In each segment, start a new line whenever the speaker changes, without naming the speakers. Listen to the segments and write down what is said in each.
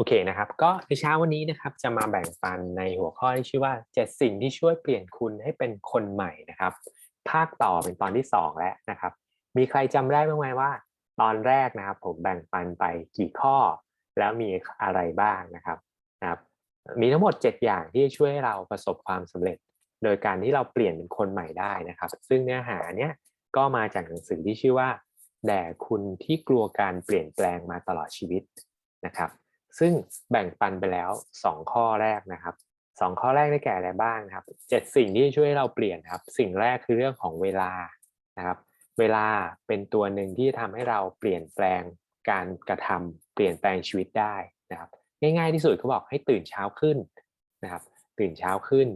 โอเคนะครับ ก็ในเช้าวันนี้นะครับจะมาแบ่งปันในหัวข้อที่ชื่อว่า 7 สิ่งที่ช่วยเปลี่ยนคุณให้เป็นคนใหม่นะครับ ภาคต่อเป็นตอนที่ 2 แล้วนะครับ มีใครจำได้บ้างไหมว่า ตอนแรกนะครับ ผมแบ่งปันไปกี่ข้อ แล้วมีอะไรบ้างนะครับนะครับมีทั้งหมด 7 อย่างที่ช่วยให้เราประสบความสำเร็จ โดยการที่เราเปลี่ยนเป็นคนใหม่ได้นะครับ ซึ่งเนื้อหาเนี้ยก็มาจากหนังสือที่ชื่อว่าแด่คุณที่กลัวการเปลี่ยนแปลงมาตลอดชีวิตนะครับ ซึ่งแบ่งปันไปแล้ว 2 ข้อแรกนะครับ 2 ข้อแรกได้แก่อะไรบ้างครับ 7 สิ่งที่ช่วยให้เราเปลี่ยนครับ สิ่งแรกคือเรื่องของเวลานะครับ เวลาเป็นตัวหนึ่งที่ทำให้เราเปลี่ยนแปลงการกระทำเปลี่ยนแปลงชีวิตได้นะครับ ง่าย ๆ ที่สุดเขาบอกให้ตื่นเช้าขึ้นนะครับ ตื่นเช้าขึ้น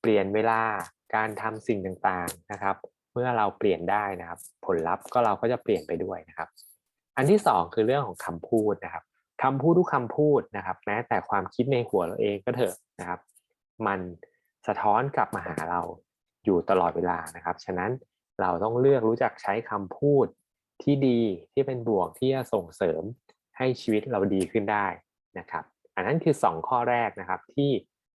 เปลี่ยนเวลาการทำสิ่งต่างๆนะครับ เมื่อเราเปลี่ยนได้นะครับ ผลลัพธ์ก็เราก็จะเปลี่ยนไปด้วยนะครับ อันที่สองคือเรื่องของคำพูดนะครับ คำพูดทุกคำพูดนะครับ แม้แต่ความคิดในหัวเราเองก็เถอะนะครับ มันสะท้อนกลับมาหาเราอยู่ตลอดเวลานะครับ ฉะนั้นเราต้องเลือกรู้จักใช้คำพูดที่ดีที่เป็นบวกที่จะส่งเสริมให้ชีวิตเราดีขึ้นได้นะครับ อันนั้นคือ 2 ข้อแรกนะครับที่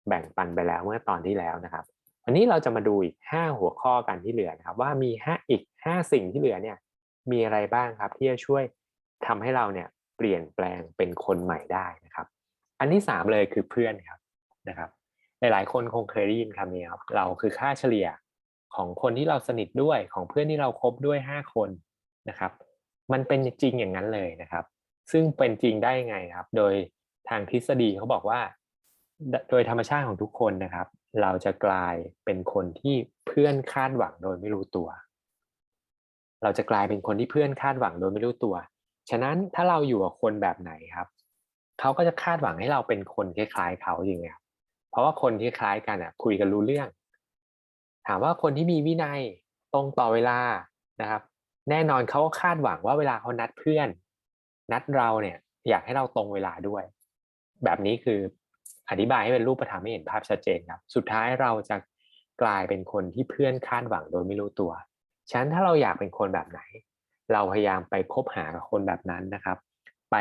แบ่งปันไปแล้วเมื่อตอนที่แล้วนะครับ วันนี้เราจะมาดูอีก 5 หัวข้อกันที่เหลือนะครับ ว่ามี5อีก 5 สิ่งที่เหลือเนี่ยมีอะไรบ้างครับที่จะช่วยทำให้เราเนี่ย เปลี่ยนแปลงเป็นคนใหม่ได้นะครับ อันที่สามเลยคือเพื่อนครับนะครับ หลายๆ คนคงเคยได้ยินคำนี้ครับเราคือค่าเฉลี่ยของคนที่เราสนิทด้วยของเพื่อนที่เราคบด้วยห้าคนนะครับ มันเป็นจริงอย่างนั้นเลยนะครับ ซึ่งเป็นจริงได้ไงครับ โดยทางทฤษฎีเขาบอกว่า โดยธรรมชาติของทุกคนนะครับ เราจะกลายเป็นคนที่เพื่อนคาดหวังโดยไม่รู้ตัว เราจะกลายเป็นคนที่เพื่อนคาดหวังโดยไม่รู้ตัว ฉะนั้นถ้าเราอยู่กับคนแบบไหนครับเขาก็จะคาดหวังให้เราเป็นคนคล้ายๆเขาจริงครับเพราะว่าคนที่คล้ายกันอะคุยกันรู้เรื่อง ถามว่าคนที่มีวินัยตรงต่อเวลานะครับ แน่นอนเขาก็คาดหวังว่าเวลาเขานัดเพื่อน นัดเราเนี่ย อยากให้เราตรงเวลาด้วย แบบนี้คืออธิบายให้เป็นรูปธรรมให้เห็นภาพชัดเจนครับ สุดท้ายเราจะกลายเป็นคนที่เพื่อนคาดหวังโดยไม่รู้ตัว ฉะนั้นถ้าเราอยากเป็นคนแบบไหน เราพยายามไปคบหากับคนแบบนั้นนะครับ ไป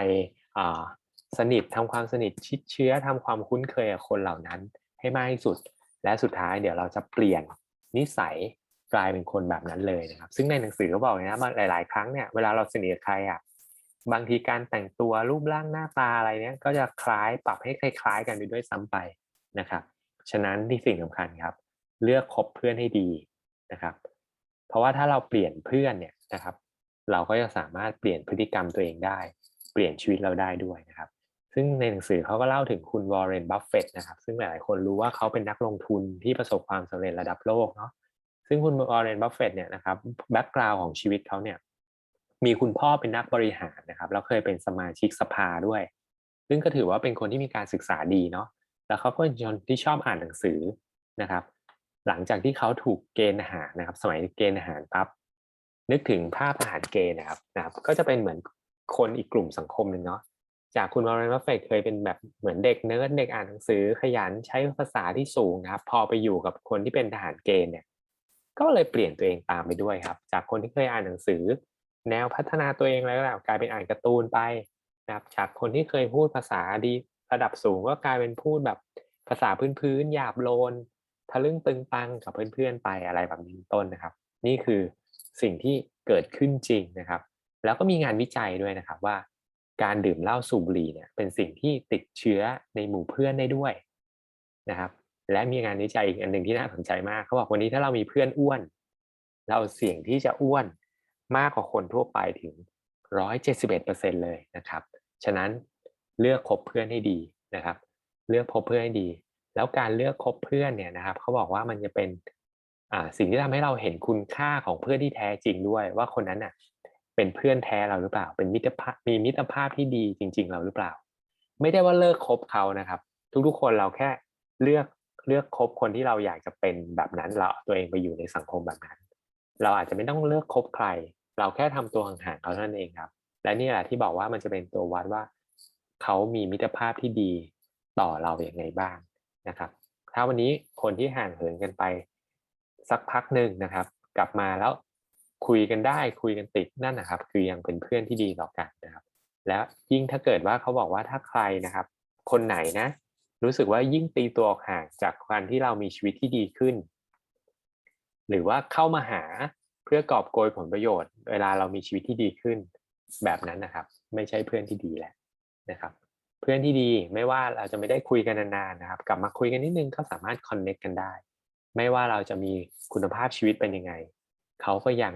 สนิททำความสนิทชิดเชื้อทำความคุ้นเคยกับคนเหล่านั้นให้มากที่สุด และสุดท้ายเดี๋ยวเราจะเปลี่ยนนิสัยกลายเป็นคนแบบนั้นเลยนะครับ ซึ่งในหนังสือเขาบอกนะหลาย ๆ ครั้งเนี่ยเวลาเราสนิทกับใครอะบางทีการแต่งตัวรูปร่างหน้าตาอะไรเนี้ยก็จะคล้ายปรับให้คล้ายๆ กันไปด้วยซ้ำไปนะครับ ฉะนั้นที่สิ่งสำคัญครับ เลือกคบเพื่อนให้ดีนะครับ เพราะว่าถ้าเราเปลี่ยนเพื่อนเนี่ยนะครับ เราก็จะสามารถเปลี่ยนพฤติกรรมตัวเองได้ เปลี่ยนชีวิตเราได้ด้วยนะครับ ซึ่งในหนังสือเขาก็เล่าถึงคุณวอร์เรนบัฟเฟตนะครับ ซึ่งหลายคนรู้ว่าเขาเป็นนักลงทุนที่ประสบความสำเร็จระดับโลกเนาะซึ่งคุณวอร์เรนบัฟเฟตเนี่ยนะครับแบ็กกราวน์ของชีวิตเขาเนี่ยมีคุณพ่อเป็นนักบริหารนะครับแล้วเคยเป็นสมาชิกสภาด้วย ซึ่งก็ถือว่าเป็นคนที่มีการศึกษาดีเนาะแล้วเขาก็เป็นคนที่ชอบอ่านหนังสือนะครับ หลังจากที่เขาถูกเกณฑ์อาหารนะครับ สมัยเกณฑ์อาหารปั๊บ นึกถึงภาพอาหารเกย์นะครับนะครับ ก็จะเป็นเหมือนคนอีกกลุ่มสังคมหนึ่งเนาะจากคุณวอร์เรนบัฟเฟตเคยเป็นแบบเหมือนเด็กเนิร์ดเด็กอ่านหนังสือขยันใช้ภาษาที่สูงนะครับ พอไปอยู่กับคนที่เป็นทหารเกณฑ์เนี่ย ก็เลยเปลี่ยนตัวเองตามไปด้วยครับ จากคนที่เคยอ่านหนังสือ แนวพัฒนาตัวเองแล้วกลายเป็นอ่านการ์ตูนไปนะครับ จากคนที่เคยพูดภาษาดีระดับสูงก็กลายเป็นพูดแบบภาษาพื้นๆหยาบโลนทะลึ่งตึงตังกับเพื่อนๆไปอะไรแบบนี้ต้นนะครับ นี่คือ สิ่งที่เกิดขึ้นจริงนะครับ แล้วก็มีงานวิจัยด้วยนะครับว่า การดื่มเหล้าสูบบุหรี่เนี่ยเป็นสิ่งที่ติดเชื้อในหมู่เพื่อนได้ด้วยนะครับ และมีงานวิจัยอีกอันหนึ่งที่น่าสนใจมากเขาบอกวันนี้ถ้าเรามีเพื่อนอ้วน เราเสี่ยงที่จะอ้วนมากกว่าคนทั่วไปถึง 171%เลยนะครับ ฉะนั้นเลือกคบเพื่อนให้ดีนะครับ เลือกคบเพื่อนให้ดี แล้วการเลือกคบเพื่อนเนี่ยนะครับเขาบอกว่ามันจะเป็น สิ่งที่ทำให้เราเห็นคุณค่าของเพื่อนที่แท้จริงด้วย ว่าคนนั้นน่ะ เป็นเพื่อนแท้เราหรือเปล่า เป็นมิตรภาพมีมิตรภาพที่ดีจริง ๆ เราหรือเปล่า ไม่ได้ว่าเลิกคบเขานะครับ ทุกๆคนเราแค่เลือกเลือกคบคนที่เราอยากจะเป็นแบบนั้นเราตัวเองไปอยู่ในสังคมแบบนั้น เราอาจจะไม่ต้องเลือกคบใคร เราแค่ทำตัวห่างๆเขาเท่านั้นเองครับ และนี่แหละที่บอกว่ามันจะเป็นตัววัดว่าเขามีมิตรภาพที่ดีต่อเราอย่างไงบ้างนะครับ ถ้าวันนี้คนที่ห่างเหินกันไป สักพักหนึ่งนะครับ กลับมาแล้วคุยกันได้คุยกันติดนั่นนะครับ คือยังเป็นเพื่อนที่ดีต่อกันนะครับ แล้วยิ่งถ้าเกิดว่าเขาบอกว่าถ้าใครนะครับ คนไหนนะ รู้สึกว่ายิ่งตีตัวออกห่างจากการที่เรามีชีวิตที่ดีขึ้น หรือว่าเข้ามาหาเพื่อกอบโกยผลประโยชน์ เวลาเรามีชีวิตที่ดีขึ้น แบบนั้นนะครับ ไม่ใช่เพื่อนที่ดีแหละนะครับ เพื่อนที่ดีไม่ว่าเราจะไม่ได้คุยกันนานๆนะครับ กลับมาคุยกันนิดนึงก็สามารถคอนเน็กกันได้ ไม่ว่าเราจะมีคุณภาพชีวิตเป็นยังไง เขาก็ยัง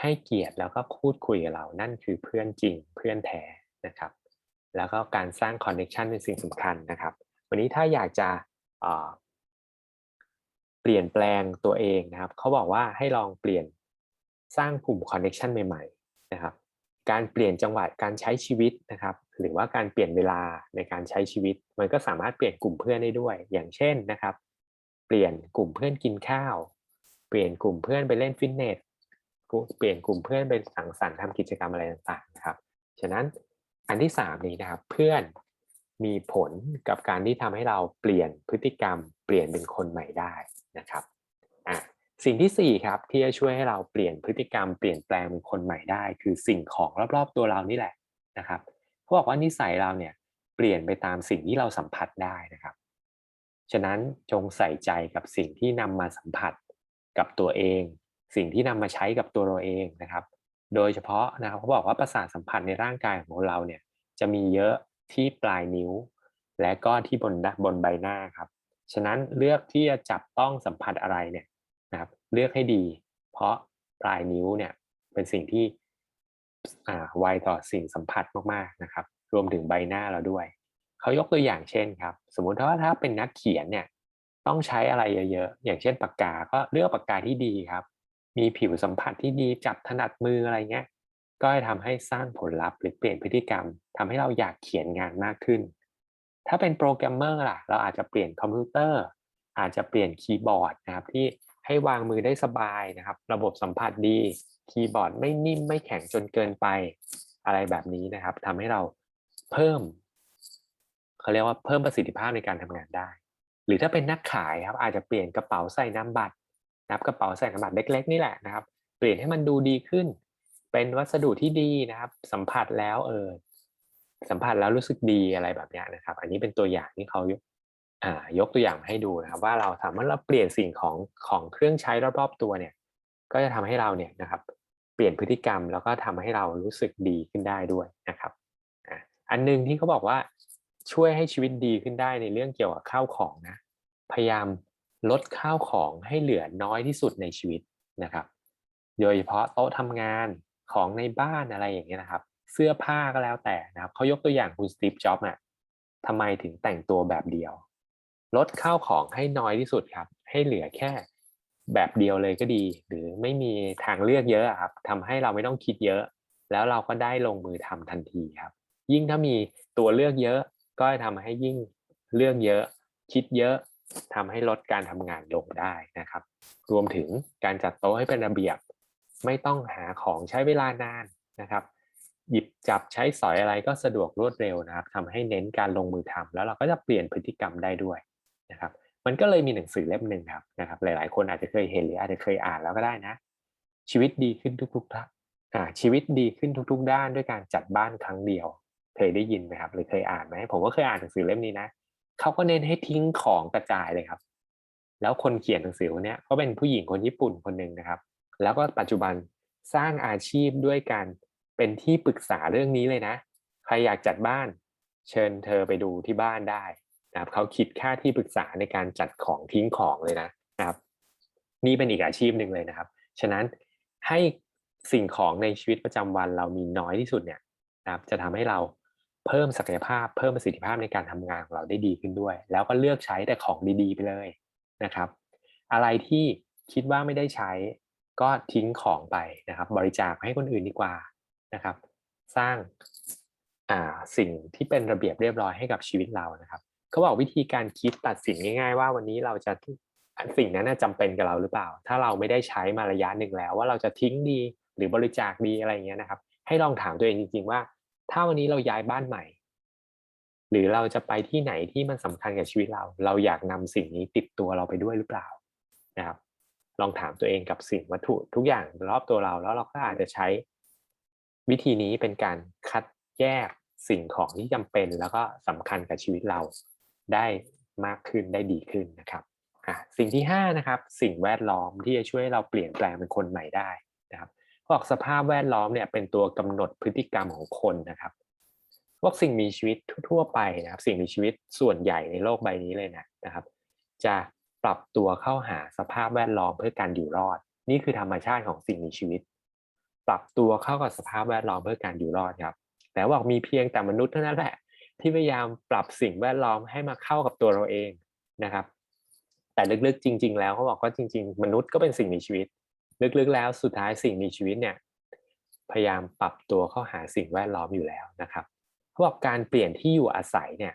ให้เกียรติแล้วก็พูดคุยกับเรา นั่นคือเพื่อนจริงเพื่อนแท้นะครับ แล้วก็การสร้างคอนเน็ชันเป็นสิ่งสำคัญนะครับ วันนี้ถ้าอยากจะเปลี่ยนแปลงตัวเองนะครับ เขาบอกว่าให้ลองเปลี่ยนสร้างกลุ่มคอนเน็ชันใหม่ๆนะครับ การเปลี่ยนจังหวะการใช้ชีวิตนะครับ หรือว่าการเปลี่ยนเวลาในการใช้ชีวิต มันก็สามารถเปลี่ยนกลุ่มเพื่อนได้ด้วย อย่างเช่นนะครับ เปลี่ยนกลุ่มเพื่อนกินข้าว เปลี่ยนกลุ่มเพื่อนไปเล่นฟิตเนสเปลี่ยนกลุ่มเพื่อนไปสังสรรค์ทำกิจกรรมอะไรต่างๆนะครับ ฉะนั้นอันที่สามนี้นะครับเพื่อนมีผลกับการที่ทำให้เราเปลี่ยนพฤติกรรม เปลี่ยนเป็นคนใหม่ได้นะครับอะสิ่งที่สี่ครับที่จะช่วยให้เราเปลี่ยนพฤติกรรมเปลี่ยนแปลงเป็นคนใหม่ได้ คือสิ่งของรอบๆตัวเรานี่แหละนะครับเขาบอกว่านิสัยเราเนี่ยเปลี่ยนไปตามสิ่งที่เราสัมผัสได้นะครับ ฉะนั้นจงใส่ใจกับสิ่งที่นำมาสัมผัสกับตัวเอง สิ่งที่นำมาใช้กับตัวเราเองนะครับ โดยเฉพาะนะครับเขาบอกว่าประสาทสัมผัสในร่างกายของเราเนี่ยจะมีเยอะที่ปลายนิ้ว และก็ที่บนบนใบหน้าครับ ฉะนั้นเลือกที่จะจับต้องสัมผัสอะไรเนี่ยนะครับเลือกให้ดี เพราะปลายนิ้วเนี่ยเป็นสิ่งที่อ่าไวต่อสิ่งสัมผัสมากๆนะครับ รวมถึงใบหน้าเราด้วย เขายกตัวอย่างเช่นครับ สมมุติว่าถ้าเป็นนักเขียนเนี่ยต้องใช้อะไรเยอะๆ อย่างเช่นปากกา ก็เลือกปากกาที่ดีครับ มีผิวสัมผัสที่ดีจับถนัดมืออะไรเงี้ย ก็จะทำให้สร้างผลลัพธ์หรือเปลี่ยนพฤติกรรมทำให้เราอยากเขียนงานมากขึ้น ถ้าเป็นโปรแกรมเมอร์ล่ะ เราอาจจะเปลี่ยนคอมพิวเตอร์ อาจจะเปลี่ยนคีย์บอร์ดนะครับที่ให้วางมือได้สบายนะครับ ระบบสัมผัสดี คีย์บอร์ดไม่นิ่มไม่แข็งจนเกินไป อะไรแบบนี้นะครับทำให้เราเพิ่ม เขาเรียกว่าเพิ่มประสิทธิภาพในการทำงานได้ หรือถ้าเป็นนักขายครับอาจจะเปลี่ยนกระเป๋าใส่น้ำบัตรนะครับกระเป๋าใส่น้ำบัตรเล็กๆนี่แหละนะครับ เปลี่ยนให้มันดูดีขึ้น เป็นวัสดุที่ดีนะครับ สัมผัสแล้วเออสัมผัสแล้วรู้สึกดีอะไรแบบนี้นะครับ อันนี้เป็นตัวอย่างที่เขายกอ่ายกตัวอย่างมาให้ดูนะครับ ว่าเราสามารถเราเปลี่ยนสิ่งของของเครื่องใช้รอบๆตัวเนี่ย ก็จะทำให้เราเนี่ยนะครับ เปลี่ยนพฤติกรรมแล้วก็ทำให้เรารู้สึกดีขึ้นได้ด้วยนะครับอันนึงที่เขาบอกว่า ช่วยให้ชีวิตดีขึ้นได้ในเรื่องเกี่ยวกับข้าวของนะ พยายามลดข้าวของให้เหลือน้อยที่สุดในชีวิตนะครับ โดยเฉพาะโต๊ะทำงานของในบ้านอะไรอย่างเงี้ยนะครับ เสื้อผ้าก็แล้วแต่นะครับเขายกตัวอย่างคุณสตีฟจ็อบส์อะทำไมถึงแต่งตัวแบบเดียว ลดข้าวของให้น้อยที่สุดครับ ให้เหลือแค่แบบเดียวเลยก็ดี หรือไม่มีทางเลือกเยอะครับทำให้เราไม่ต้องคิดเยอะ แล้วเราก็ได้ลงมือทำทันทีครับ ยิ่งถ้ามีตัวเลือกเยอะ ก็จะทำให้ยิ่งเลือกเยอะคิดเยอะทำให้ลดการทำงานลงได้นะครับ รวมถึงการจัดโต๊ะให้เป็นระเบียบ ไม่ต้องหาของใช้เวลานานนะครับ หยิบจับใช้สอยอะไรก็สะดวกรวดเร็วนะครับทำให้เน้นการลงมือทำแล้วเราก็จะเปลี่ยนพฤติกรรมได้ด้วยนะครับ มันก็เลยมีหนังสือเล่มหนึ่งครับนะครับ หลาย ๆ คนอาจจะเคยเห็นหรืออาจจะเคยอ่านแล้วก็ได้นะ ชีวิตดีขึ้นทุกๆอ่าชีวิตดีขึ้นทุก ๆ ด้านด้วยการจัดบ้านครั้งเดียว เคยได้ยินไหมครับหรือเคยอ่านไหมผมก็เคยอ่านหนังสือเล่มนี้นะเขาก็เน้นให้ทิ้งของกระจายเลยครับ แล้วคนเขียนหนังสือคนนี้ก็เป็นผู้หญิงคนญี่ปุ่นคนหนึ่งนะครับ แล้วก็ปัจจุบันสร้างอาชีพด้วยการเป็นที่ปรึกษาเรื่องนี้เลยนะ ใครอยากจัดบ้าน เชิญเธอไปดูที่บ้านได้นะครับเขาคิดค่าที่ปรึกษาในการจัดของทิ้งของเลยนะนะครับ นี่เป็นอีกอาชีพหนึ่งเลยนะครับ ฉะนั้นให้สิ่งของในชีวิตประจำวันเรามีน้อยที่สุดเนี่ยนะครับ จะทำให้เรา เพิ่มศักยภาพเพิ่มประสิทธิภาพในการทำงานของเราได้ดีขึ้นด้วย แล้วก็เลือกใช้แต่ของดีๆ ไปเลยนะครับ อะไรที่คิดว่าไม่ได้ใช้ก็ทิ้งของไปนะครับ บริจาคให้คนอื่นดีกว่านะครับ สร้างอ่าสิ่งที่เป็นระเบียบเรียบร้อยให้กับชีวิตเรานะครับเขาบอกวิธีการคิดตัดสินง่าย ๆ ว่าวันนี้เราจะสิ่งนั้นจำเป็นกับเราหรือเปล่า ถ้าเราไม่ได้ใช้มาระยะหนึ่งแล้ว ว่าเราจะทิ้งดีหรือบริจาคดีอะไรอย่างเงี้ยนะครับ ให้ลองถามตัวเองจริงๆว่า ถ้าวันนี้เราย้ายบ้านใหม่ หรือเราจะไปที่ไหนที่มันสำคัญกับชีวิตเรา เราอยากนำสิ่งนี้ติดตัวเราไปด้วยหรือเปล่านะครับ ลองถามตัวเองกับสิ่งวัตถุทุกอย่างรอบตัวเราแล้วเราก็อาจจะใช้วิธีนี้เป็นการคัดแยกสิ่งของที่จำเป็นแล้วก็สำคัญกับชีวิตเราได้มากขึ้นได้ดีขึ้นนะครับอะสิ่งที่ห้านะครับสิ่งแวดล้อมที่จะช่วยเราเปลี่ยนแปลงเป็นคนใหม่ได้นะครับ บอกสภาพแวดล้อมเนี่ยเป็นตัวกำหนดพฤติกรรมของคนนะครับพวกสิ่งมีชีวิตทั่วไปนะครับ สิ่งมีชีวิตส่วนใหญ่ในโลกใบนี้เลยนะนะครับ จะปรับตัวเข้าหาสภาพแวดล้อมเพื่อการอยู่รอด นี่คือธรรมชาติของสิ่งมีชีวิต ปรับตัวเข้ากับสภาพแวดล้อมเพื่อการอยู่รอดครับ แต่บอกมีเพียงแต่มนุษย์เท่านั้นแหละ ที่พยายามปรับสิ่งแวดล้อมให้มาเข้ากับตัวเราเองนะครับ แต่ลึกๆจริง ๆ แล้วเขาบอกว่าจริง ๆ มนุษย์ก็เป็นสิ่งมีชีวิต ลึกๆแล้วสุดท้ายสิ่งมีชีวิตเนี่ยพยายามปรับตัวเข้าหาสิ่งแวดล้อมอยู่แล้วนะครับเขาบอกการเปลี่ยนที่อยู่อาศัยเนี่ย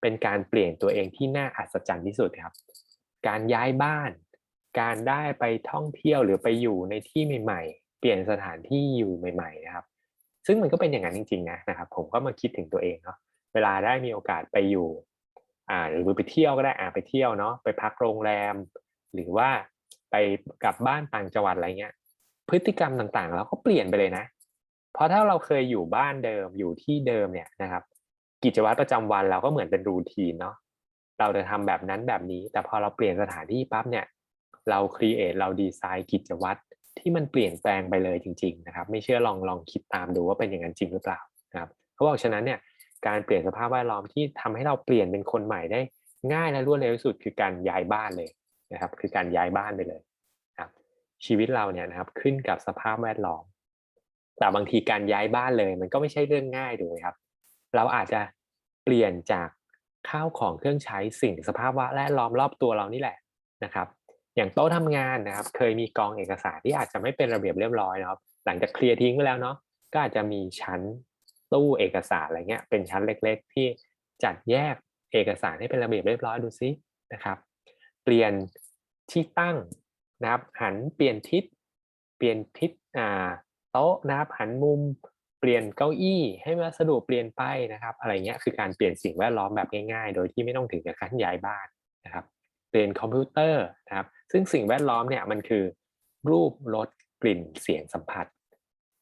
เป็นการเปลี่ยนตัวเองที่น่าอัศจรรย์ที่สุดครับ การย้ายบ้าน การได้ไปท่องเที่ยวหรือไปอยู่ในที่ใหม่ ๆ เปลี่ยนสถานที่อยู่ใหม่ ๆ นะครับ ซึ่งมันก็เป็นอย่างนั้นจริงๆนะนะครับ ผมก็มาคิดถึงตัวเองเนาะเวลาได้มีโอกาสไปอยู่อ่าหรือไปเที่ยวก็ได้อ่าไปเที่ยวเนาะไปพักโรงแรม หรือว่า ไปกลับบ้านต่างจังหวัดอะไรเงี้ย พฤติกรรมต่างๆเราก็เปลี่ยนไปเลยนะ เพราะถ้าเราเคยอยู่บ้านเดิมอยู่ที่เดิมเนี่ยนะครับ กิจวัตรประจำวันเราก็เหมือนเป็นรูทีนเนาะเราจะทำแบบนั้นแบบนี้ แต่พอเราเปลี่ยนสถานที่ปั๊บเนี่ย เราครีเอทเราดีไซน์กิจวัตรที่มันเปลี่ยนแปลงไปเลยจริง ๆ นะครับ ไม่เชื่อลองลองคิดตามดูว่าเป็นอย่างนั้นจริงหรือเปล่านะครับเขาบอกฉะนั้นเนี่ยการเปลี่ยนสภาพแวดล้อมที่ทำให้เราเปลี่ยนเป็นคนใหม่ได้ง่ายและรวดเร็วที่สุดคือการย้ายบ้านเลย นะครับคือการย้ายบ้านไปเลยครับชีวิตเราเนี่ยนะครับขึ้นกับสภาพแวดล้อม แต่บางทีการย้ายบ้านเลย มันก็ไม่ใช่เรื่องง่ายถูกไหมครับ เราอาจจะเปลี่ยนจากข้าวของเครื่องใช้สิ่งสภาพแวดล้อมรอบตัวเรานี่แหละนะครับ อย่างโต๊ะทำงานนะครับ เคยมีกองเอกสารที่อาจจะไม่เป็นระเบียบเรียบร้อยนะครับ หลังจากเคลียร์ทิ้งไปแล้วเนาะก็อาจจะมีชั้นตู้เอกสารอะไรเงี้ยเป็นชั้นเล็ก ๆ ที่จัดแยกเอกสารให้เป็นระเบียบเรียบร้อยดูซินะครับ เปลี่ยน ที่ตั้งนะครับหันเปลี่ยนทิศเปลี่ยนทิศอ่าโต๊ะนะครับหันมุมเปลี่ยนเก้าอี้ให้วัสะดุเปลี่ยนไปนะครับอะไรเงี้ยคือการเปลี่ยนสิ่งแวดล้อมแบบง่ายๆ โดยที่ไม่ต้องถึงกับขั้นย้ายบ้านนะครับเปลี่ยนคอมพิวเตอร์นะครับซึ่งสิ่งแวดล้อมเนี่ยมันคือรูปรสกลิ่นเสียงสัมผัส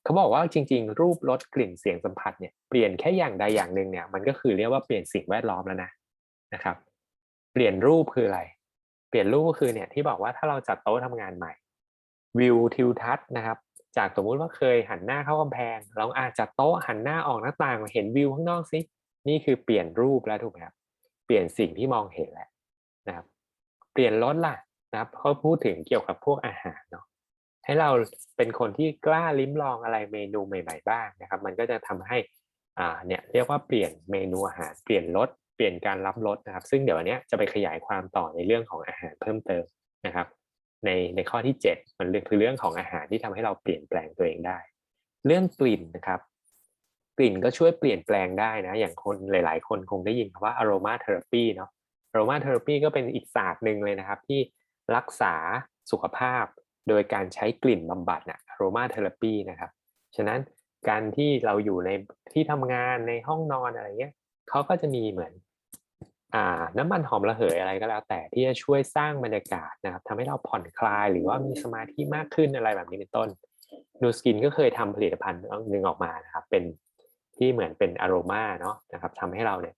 เขาบอกว่าจริง ๆ รูปรสกลิ่นเสียงสัมผัสเนี่ยเปลี่ยนแค่อย่างใดอย่างหนึ่งเนี่ยมันก็คือเรียกว่าเปลี่ยนสิ่งแวดล้อมแล้วนะนะครับ เปลี่ยนรูปคืออะไร เปลี่ยนรูปก็คือเนี่ยที่บอกว่าถ้าเราจัดโต๊ะทำงานใหม่วิวทิวทัศน์นะครับ จากสมมุติว่าเคยหันหน้าเข้ากำแพง เราอาจจะโต๊ะหันหน้าออกหน้าต่างเห็นวิวข้างนอกสินี่คือเปลี่ยนรูปแล้วถูกไหมครับเปลี่ยนสิ่งที่มองเห็นแล้วนะครับ เปลี่ยนรสล่ะนะครับเขาพูดถึงเกี่ยวกับพวกอาหารเนาะให้เราเป็นคนที่กล้าลิ้มลองอะไรเมนูใหม่ ๆ บ้างนะครับ มันก็จะทำให้อ่าเนี่ยเรียกว่าเปลี่ยนเมนูอาหารเปลี่ยนรส ปลี่ยนการรับรสนะครับ ซึ่งเดี๋ยววันนี้จะไปขยายความต่อในเรื่องของอาหารเพิ่มเติมนะครับ ในในข้อที่ 7 มันคือเรื่องของอาหารที่ทำให้เราเปลี่ยนแปลงตัวเองได้ เรื่องกลิ่นนะครับ กลิ่นก็ช่วยเปลี่ยนแปลงได้นะ อย่างคนหลาย ๆ คนคงได้ยินคำว่า aroma therapy เนาะ aroma therapy ก็เป็นอีกศาสตร์หนึ่งเลยนะครับ ที่รักษาสุขภาพ โดยการใช้กลิ่นบำบัดนะ aroma therapy นะครับ ฉะนั้นการที่เราอยู่ในที่ทำงานในห้องนอนอะไรเงี้ยเขาก็จะมีเหมือน น้ำมันหอมระเหยอะไรก็แล้ว แต่ที่จะช่วยสร้างบรรยากาศนะครับทำให้เราผ่อนคลายหรือว่ามีสมาธิมากขึ้นอะไรแบบนี้เป็นต้นนูสกินก็เคยทำผลิตภัณฑ์หนึ่งออกมานะครับ เป็นที่เหมือนเป็นอารมาเนาะนะครับทำให้เราเนี่ย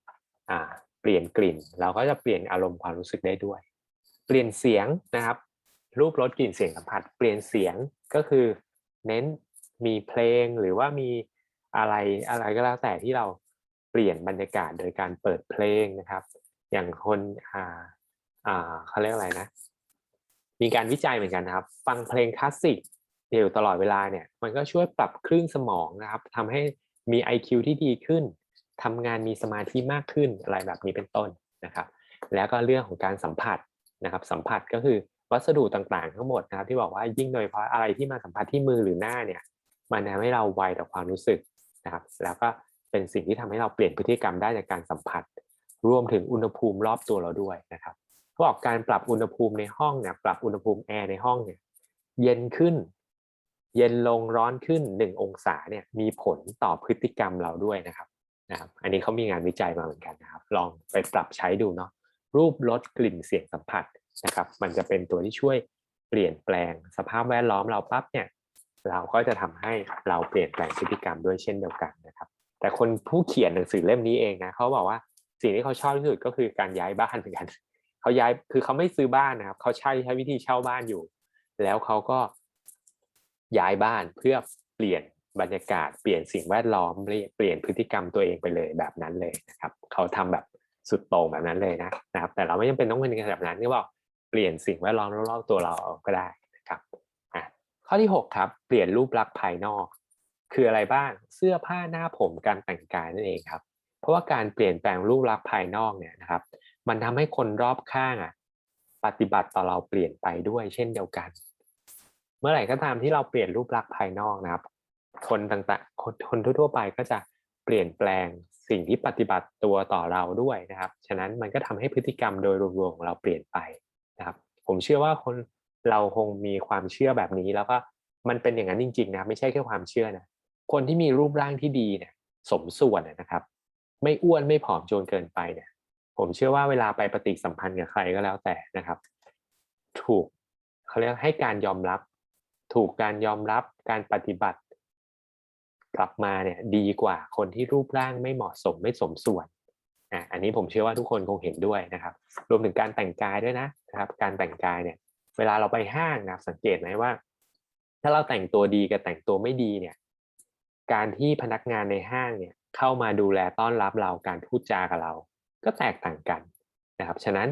เปลี่ยนกลิ่น เราก็จะเปลี่ยนอารมณ์ความรู้สึกได้ด้วย เปลี่ยนเสียงนะครับ รูปรสกลิ่นเสียงสัมผัส เปลี่ยนเสียงก็คือเน้นมีเพลงหรือว่ามีอะไรอะไรก็แล้วแต่ที่เราเปลี่ยนบรรยากาศโดยการเปิดเพลงนะครับ อย่างคนอ่าอ่าเขาเรียกอะไรนะ มีการวิจัยเหมือนกันนะครับ ฟังเพลงคลาสสิกเดี๋ยวตลอดเวลาเนี่ย มันก็ช่วยปรับคลื่นสมองนะครับทำให้มี IQ ที่ดีขึ้นทำงานมีสมาธิมากขึ้นอะไรแบบนี้เป็นต้นนะครับ แล้วก็เรื่องของการสัมผัสนะครับ สัมผัสก็คือวัสดุต่างๆ ทั้งหมดนะครับ ที่บอกว่ายิ่งโดยเฉพาะอะไรที่มาสัมผัสที่มือหรือหน้าเนี่ย มันทำให้เราไวต่อความรู้สึกนะครับ แล้วก็เป็นสิ่งที่ทำให้เราเปลี่ยนพฤติกรรมได้จากการสัมผัส รวมถึงอุณหภูมิรอบตัวเราด้วยนะครับเขาบอกการปรับอุณหภูมิในห้องเนี่ยปรับอุณหภูมิแอร์ในห้องเนี่ยเย็นขึ้น เย็นลงร้อนขึ้นหนึ่งองศาเนี่ยมีผลต่อพฤติกรรมเราด้วยนะครับนะครับ อันนี้เขามีงานวิจัยมาเหมือนกันนะครับ ลองไปปรับใช้ดูเนาะรูปรสกลิ่นเสียงสัมผัสนะครับ มันจะเป็นตัวที่ช่วยเปลี่ยนแปลงสภาพแวดล้อมเราปั๊บเนี่ยเราก็จะทำให้เราเปลี่ยนแปลงพฤติกรรมด้วยเช่นเดียวกันนะครับ แต่คนผู้เขียนหนังสือเล่มนี้เองนะเขาบอกว่า สิ่งที่เขาชอบที่สุดก็คือการย้ายบ้านเหมือนกันเขาย้ายคือเขาไม่ซื้อบ้านนะครับเขาใช้ใช้วิธีเช่าบ้านอยู่ แล้วเขาก็ย้ายบ้านเพื่อเปลี่ยนบรรยากาศเปลี่ยนสิ่งแวดล้อมเปลี่ยนพฤติกรรมตัวเองไปเลยแบบนั้นเลยนะครับเขาทำแบบสุดโต่งแบบนั้นเลยนะนะครับ แต่เราไม่จำเป็นต้องเป็นแบบนั้นก็บอกเปลี่ยนสิ่งแวดล้อมรอบๆตัวเราก็ได้นะครับอะข้อที่หกครับ เปลี่ยนรูปลักษณ์ภายนอก คืออะไรบ้างเสื้อผ้าหน้าผมการแต่งกายนั่นเองครับ เพราะว่าการเปลี่ยนแปลงรูปลักษณ์ภายนอกเนี่ยนะครับ มันทำให้คนรอบข้างอะปฏิบัติต่อเราเปลี่ยนไปด้วยเช่นเดียวกัน เมื่อไหร่ก็ตามที่เราเปลี่ยนรูปลักษณ์ภายนอกนะครับ คนต่างๆ คนคนทั่วไปก็จะเปลี่ยนแปลงสิ่งที่ปฏิบัติตัวต่อเราด้วยนะครับ ฉะนั้นมันก็ทำให้พฤติกรรมโดยรวมๆของเราเปลี่ยนไปนะครับ ผมเชื่อว่าคนเราคงมีความเชื่อแบบนี้แล้วก็มันเป็นอย่างนั้นจริงๆนะไม่ใช่แค่ความเชื่อนะคนที่มีรูปร่างที่ดีเนี่ยสมส่วนนะครับ ไม่อ้วนไม่ผอมจนเกินไปเนี่ย ผมเชื่อว่าเวลาไปปฏิสัมพันธ์กับใครก็แล้วแต่นะครับ ถูกเขาเรียกให้การยอมรับ ถูกการยอมรับการปฏิบัติ กลับมาเนี่ยดีกว่าคนที่รูปร่างไม่เหมาะสมไม่สมส่วนอะอันนี้ผมเชื่อว่าทุกคนคงเห็นด้วยนะครับ รวมถึงการแต่งกายด้วยนะนะครับ การแต่งกายเนี่ย เวลาเราไปห้างนะสังเกตไหมว่า ถ้าเราแต่งตัวดีกับแต่งตัวไม่ดีเนี่ย การที่พนักงานในห้างเนี่ย เข้ามาดูแลต้อนรับเราการพูดจากับเรา ก็แตกต่างกันนะครับ ฉะนั้น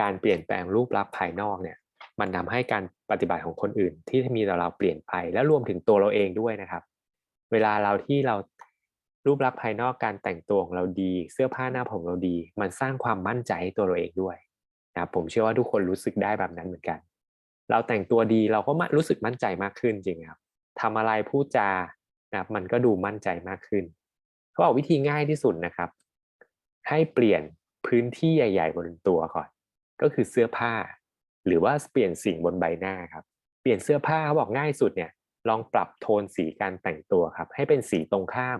การเปลี่ยนแปลงรูปลักษณ์ภายนอกเนี่ย มันทำให้การปฏิบัติของคนอื่นที่มีต่อเราเปลี่ยนไปและรวมถึงตัวเราเองด้วยนะครับ เวลาเราที่เรารูปลักษณ์ภายนอกการแต่งตัวของเราดี เสื้อผ้าหน้าผมเราดี มันสร้างความมั่นใจให้ตัวเราเองด้วยนะครับผมเชื่อว่าทุกคนรู้สึกได้แบบนั้นเหมือนกัน เราแต่งตัวดีเราก็รู้สึกมั่นใจมากขึ้นจริงครับทำอะไรพูดจานะครับมันก็ดูมั่นใจมากขึ้น เขาบอกวิธีง่ายที่สุดนะครับ ให้เปลี่ยนพื้นที่ใหญ่ ๆ บนตัวก่อน ก็คือเสื้อผ้า หรือว่าเปลี่ยนสิ่งบนใบหน้าครับ เปลี่ยนเสื้อผ้าเขาบอกง่ายสุดเนี่ยลองปรับโทนสีการแต่งตัวครับ ให้เป็นสีตรงข้าม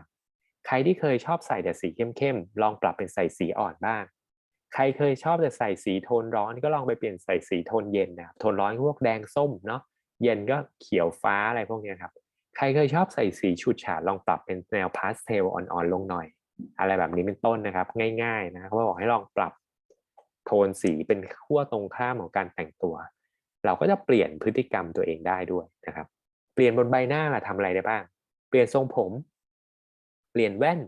ใครที่เคยชอบใส่แต่สีเข้มๆลองปรับเป็นใส่สีอ่อนบ้าง ใครเคยชอบแต่ใส่สีโทนร้อน ก็ลองไปเปลี่ยนใส่สีโทนเย็นนะครับโทนร้อนพวกแดงส้มเนาะเย็นก็เขียวฟ้าอะไรพวกนี้ครับ ใครเคยชอบใส่สีฉูดฉาดลองปรับเป็นแนวพาสเทลอ่อนๆลงหน่อย อะไรแบบนี้เป็นต้นนะครับ ง่ายๆนะเขาบอกให้ลองปรับโทนสีเป็นขั้วตรงข้ามของการแต่งตัว เราก็จะเปลี่ยนพฤติกรรมตัวเองได้ด้วยนะครับ เปลี่ยนบนใบหน้าล่ะทำอะไรได้บ้าง เปลี่ยนทรงผม เปลี่ยนแว่น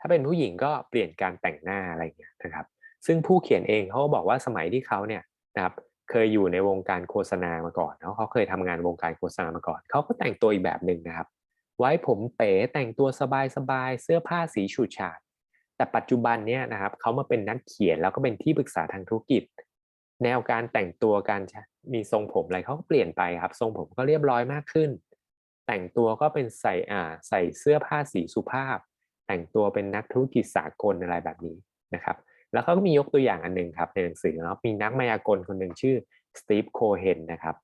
ถ้าเป็นผู้หญิงก็เปลี่ยนการแต่งหน้าอะไรอย่างเงี้ยนะครับ ซึ่งผู้เขียนเองเขาก็บอกว่าสมัยที่เขาเนี่ยนะครับ เคยอยู่ในวงการโฆษณามาก่อนเนาะเขาเคยทำงานวงการโฆษณามาก่อน เขาก็แต่งตัวอีกแบบหนึ่งนะครับ ไว้ผมเป๋แต่งตัวสบายๆ เสื้อผ้าสีฉูดฉาด แต่ปัจจุบันเนี่ยนะครับเขามาเป็นนักเขียนแล้วก็เป็นที่ปรึกษาทางธุรกิจ แนวการแต่งตัวการมีทรงผมอะไรเขาก็เปลี่ยนไปครับ ทรงผมก็เรียบร้อยมากขึ้น แต่งตัวก็เป็นใส่อ่าใส่เสื้อผ้าสีสุภาพ แต่งตัวเป็นนักธุรกิจสากลอะไรแบบนี้นะครับ แล้วเขาก็มียกตัวอย่างอันหนึ่งครับในหนังสือเนาะมีนักมายากลคนหนึ่งชื่อสตีฟโคเฮนนะครับ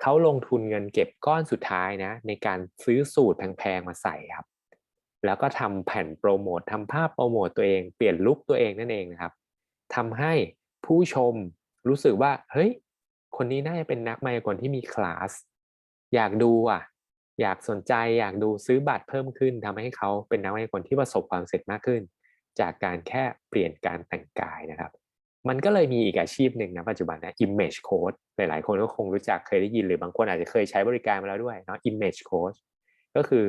เขาลงทุนเงินเก็บก้อนสุดท้ายนะ ในการซื้อสูตรแพงๆมาใส่ครับ แล้วก็ทำแผ่นโปรโมททำภาพโปรโมทตัวเองเปลี่ยนลุคตัวเองนั่นเองนะครับทำให้ผู้ชมรู้สึกว่าเฮ้ยคนนี้น่าจะเป็นนักมายากลที่มีคลาสอยากดูอะ อยากสนใจอยากดูซื้อบัตรเพิ่มขึ้นทำให้เขาเป็นนักมายากลที่ประสบความสำเร็จมากขึ้น จากการแค่เปลี่ยนการแต่งกายนะครับ มันก็เลยมีอีกอาชีพหนึ่งนะปัจจุบันนะ image coach หลายๆ คนก็คงรู้จักเคยได้ยินหรือบางคนอาจจะเคยใช้บริการมาแล้วด้วยเนาะ image coach ก็คือ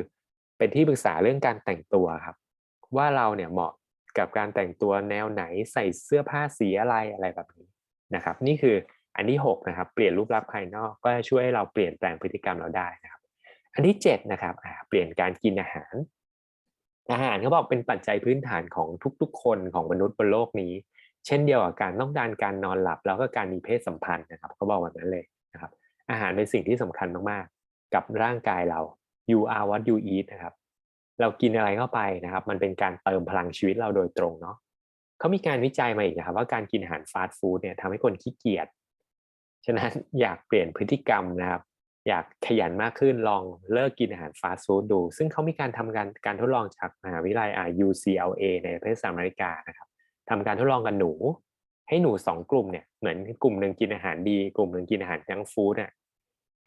เป็นที่ปรึกษาเรื่องการแต่งตัวครับ ว่าเราเนี่ยเหมาะกับการแต่งตัวแนวไหนใส่เสื้อผ้าสีอะไรอะไรแบบนี้นะครับ นี่คืออันที่6นะครับเปลี่ยนรูปลักษณ์ภายนอกก็จะช่วยให้เราเปลี่ยนแปลงพฤติกรรมเราได้นะครับ อันที่7นะครับเปลี่ยนการกินอาหาร อาหารเขาบอกเป็นปัจจัยพื้นฐานของทุกๆ คนของมนุษย์บนโลกนี้ เช่นเดียวกับการต้องการการนอนหลับแล้วก็การมีเพศสัมพันธ์นะครับเขาบอกแบบนั้นเลยนะครับ อาหารเป็นสิ่งที่สำคัญมากๆ กับร่างกายเรา you are what you eat นะครับ เรากินอะไรเข้าไปนะครับ มันเป็นการเติมพลังชีวิตเราโดยตรงเนาะเขามีการวิจัยมาอีกนะครับ ว่าการกินอาหารฟาสต์ฟู้ดเนี่ยทำให้คนขี้เกียจฉะนั้นอยากเปลี่ยนพฤติกรรมนะครับ อยากขยันมากขึ้นลองเลิกกินอาหารฟาสต์ฟู้ดดู ซึ่งเขามีการทำการการทดลองจากมหาวิทยาลัย UCLA ในประเทศสหรัฐอเมริกานะครับทำการทดลองกับหนู ให้หนูสองกลุ่มเนี่ยเหมือนกลุ่มหนึ่งกินอาหารดี กลุ่มหนึ่งกินอาหารจังฟู้ดเนี่ย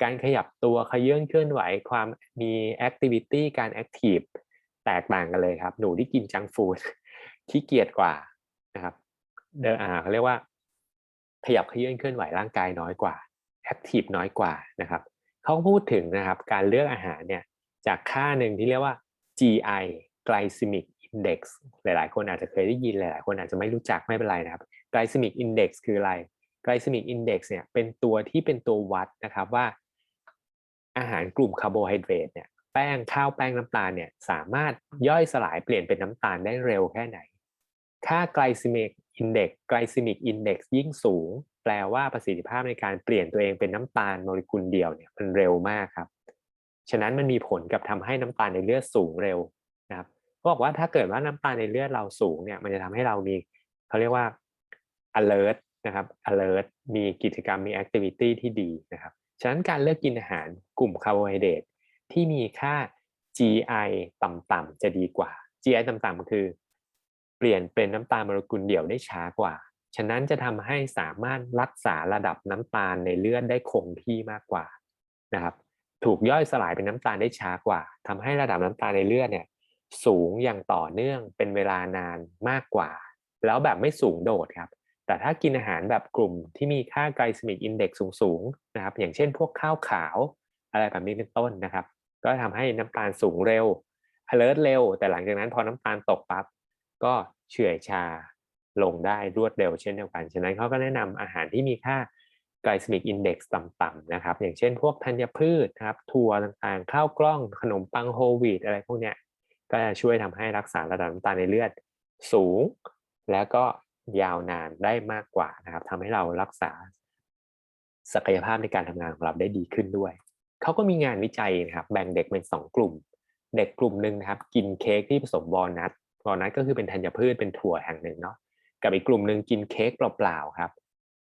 การขยับตัวขยื่นเคลื่อนไหวความมีแอคทิวิตี้การแอคทีฟแตกต่างกันเลยครับ หนูที่กินจังฟูดขี้เกียจกว่านะครับเดินอ่าเขาเรียกว่า ขยับขยื้อนเคลื่อนไหวร่างกายน้อยกว่าแอคทีฟน้อยกว่านะครับ เขาพูดถึงนะครับการเลือกอาหารเนี่ยจากค่าหนึ่งที่เรียกว่า GI glycemic index หลาย ๆ คนอาจจะเคยได้ยินหลาย ๆ คนอาจจะไม่รู้จักไม่เป็นไรนะครับ glycemic index คืออะไร glycemic index เนี่ยเป็นตัวที่เป็นตัววัดนะครับว่า อาหารกลุ่มคาร์โบไฮเดรตเนี่ยแป้งข้าวแป้งน้ำตาลเนี่ยสามารถย่อยสลายเปลี่ยนเป็นน้ำตาลได้เร็วแค่ไหน ค่า glycemic index glycemic index ยิ่งสูง แปลว่าประสิทธิภาพในการเปลี่ยนตัวเองเป็นน้ำตาลโมเลกุลเดียวเนี่ยมันเร็วมากครับ ฉะนั้นมันมีผลกับทำให้น้ำตาลในเลือดสูงเร็วนะครับเขาบอกว่าถ้าเกิดว่าน้ำตาลในเลือดเราสูงเนี่ยมันจะทำให้เรามีเขาเรียกว่า alert นะครับ alert มีกิจกรรมมี activity ที่ดีนะครับ ฉะนั้นการเลือกกินอาหารกลุ่มคาร์โบไฮเดรตที่มีค่า GI ต่ำๆจะดีกว่า GI ต่ำๆคือ เปลี่ยนเป็นน้ำตาลโมเลกุลเดี่ยวได้ช้ากว่า ฉะนั้นจะทำให้สามารถรักษาระดับน้ำตาลในเลือดได้คงที่มากกว่านะครับถูกย่อยสลายเป็นน้ำตาลได้ช้ากว่าทำให้ระดับน้ำตาลในเลือดเนี่ยสูงอย่างต่อเนื่องเป็นเวลานานมากกว่า แล้วแบบไม่สูงโดดครับ แต่ถ้ากินอาหารแบบกลุ่มที่มีค่า glycemic index สูงๆนะครับ อย่างเช่นพวกข้าวขาวอะไรแบบนี้เป็นต้นนะครับ ก็ทำให้น้ำตาลสูงเร็ว alert เร็ว แต่หลังจากนั้นพอน้ำตาลตกปั๊บก็เฉื่อยชา ลงได้รวดเร็วเช่นเดียวกัน ฉะนั้นเขาก็แนะนำอาหารที่มีค่า glycemic index ต่ำๆนะครับ อย่างเช่นพวกธัญพืชนะครับถั่วต่างๆ ข้าวกล้อง ขนมปังโฮลวีตอะไรพวกเนี้ยก็จะช่วยทำให้รักษาระดับน้ำตาลในเลือดสูง แล้วก็ยาวนานได้มากกว่านะครับทำให้เรารักษาศักยภาพในการทำงานของเราได้ดีขึ้นด้วย เขาก็มีงานวิจัยนะครับ แบ่งเด็กเป็นสองกลุ่ม เด็กกลุ่มหนึ่งนะครับ กินเค้กที่ผสมวอลนัทวอลนัทก็คือเป็นธัญพืชเป็นถั่วแห่งหนึ่งเนาะ กับอีกกลุ่มหนึ่งกินเค้กเปล่าๆครับ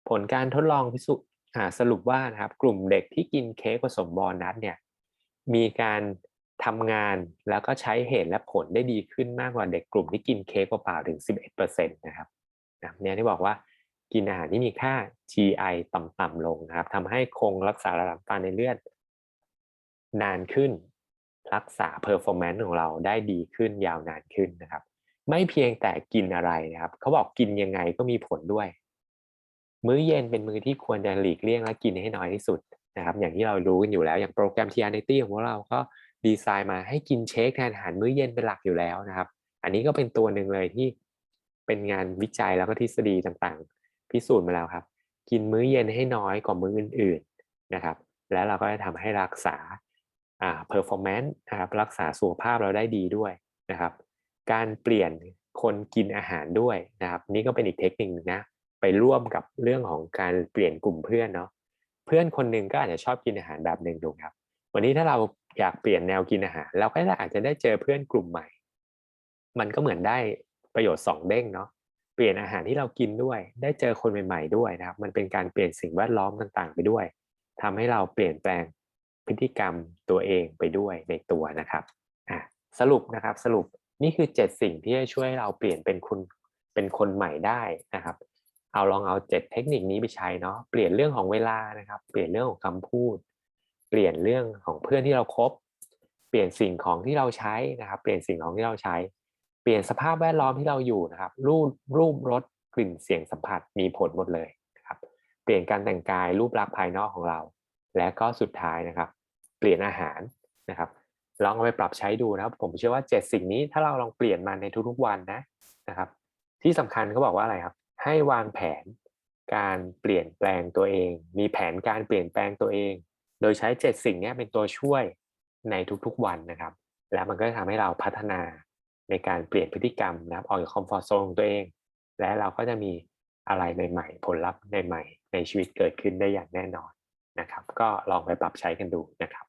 ผลการทดลองพิสูจน์สรุปว่านะครับกลุ่มเด็กที่กินเค้กผสมวอลนัทเนี่ยมีการทำงานแล้วก็ใช้เหตุและผลได้ดีขึ้นมากกว่าเด็กกลุ่มที่กินเค้กเปล่าๆถึง 11%นะครับนะเนี่ยที่บอกว่ากินอาหารที่มีค่า GI ต่ำๆลงนะครับทำให้คงรักษาระดับตาในเลือด นานขึ้น รักษา performance ของเราได้ดีขึ้นยาวนานขึ้นนะครับ ไม่เพียงแต่กินอะไรนะครับเขาบอกกินยังไงก็มีผลด้วย มื้อเย็นเป็นมื้อที่ควรจะหลีกเลี่ยงและกินให้น้อยที่สุดนะครับ อย่างที่เรารู้กันอยู่แล้วอย่างโปรแกรม TRNT ของเราก็ดีไซน์มาให้กินเชคแทนอาหารมื้อเย็นเป็นหลักอยู่แล้วนะครับ อันนี้ก็เป็นตัวหนึ่งเลยที่เป็นงานวิจัยแล้วก็ทฤษฎีต่างๆ พิสูจน์มาแล้วครับ กินมื้อเย็นให้น้อยกว่ามื้ออื่นๆนะครับ แล้วเราก็จะทำให้รักษาอ่า performance นะครับรักษาสุขภาพเราได้ดีด้วยนะครับ การเปลี่ยนคนกินอาหารด้วยนะครับ นี่ก็เป็นอีกเทคนิคนึงนะไปร่วมกับเรื่องของการเปลี่ยนกลุ่มเพื่อนเนาะเพื่อนคนหนึ่งก็อาจจะชอบกินอาหารแบบหนึ่งถูกครับ วันนี้ถ้าเราอยากเปลี่ยนแนวกินอาหาร เราก็อาจจะได้เจอเพื่อนกลุ่มใหม่ มันก็เหมือนได้ประโยชน์สองเด้งเนาะเปลี่ยนอาหารที่เรากินด้วย ได้เจอคนใหม่ ๆด้วยนะครับ มันเป็นการเปลี่ยนสิ่งแวดล้อมต่างๆ ไปด้วยทำให้เราเปลี่ยนแปลงพฤติกรรมตัวเองไปด้วยในตัวนะครับอะสรุปนะครับสรุป นี่คือ7สิ่งที่จะช่วยเราเปลี่ยนเป็นคุณเป็นคนใหม่ได้นะครับ เอาลองเอา7เทคนิคนี้ไปใช้เนาะเปลี่ยนเรื่องของเวลานะครับ เปลี่ยนเรื่องของคำพูด เปลี่ยนเรื่องของเพื่อนที่เราครบเปลี่ยนสิ่งของที่เราใช้นะครับ เปลี่ยนสิ่งของที่เราใช้ เปลี่ยนสภาพแวดล้อมที่เราอยู่นะครับ รูปรูปรสกลิ่นเสียงสัมผัสมีผลหมดเลยนะครับ เปลี่ยนการแต่งกายรูปลักษณ์ภายนอกของเรา และก็สุดท้ายนะครับ เปลี่ยนอาหารนะครับ ลองเอาไปปรับใช้ดูนะครับ ผมเชื่อว่า 7 สิ่งนี้ถ้าเราลองเปลี่ยนมาในทุกๆวันนะนะครับ ที่สำคัญเขาบอกว่าอะไรครับ ให้วางแผนการเปลี่ยนแปลงตัวเอง มีแผนการเปลี่ยนแปลงตัวเอง โดยใช้ 7 สิ่งนี้เป็นตัวช่วยในทุกๆวันนะครับ แล้วมันก็จะทำให้เราพัฒนาในการเปลี่ยนพฤติกรรมนะครับออกจากคอมฟอร์ทโซนของตัวเอง และเราก็จะมีอะไรใหม่ๆ ผลลัพธ์ใหม่ๆ ในชีวิตเกิดขึ้นได้อย่างแน่นอนนะครับ ก็ลองไปปรับใช้กันดูนะครับ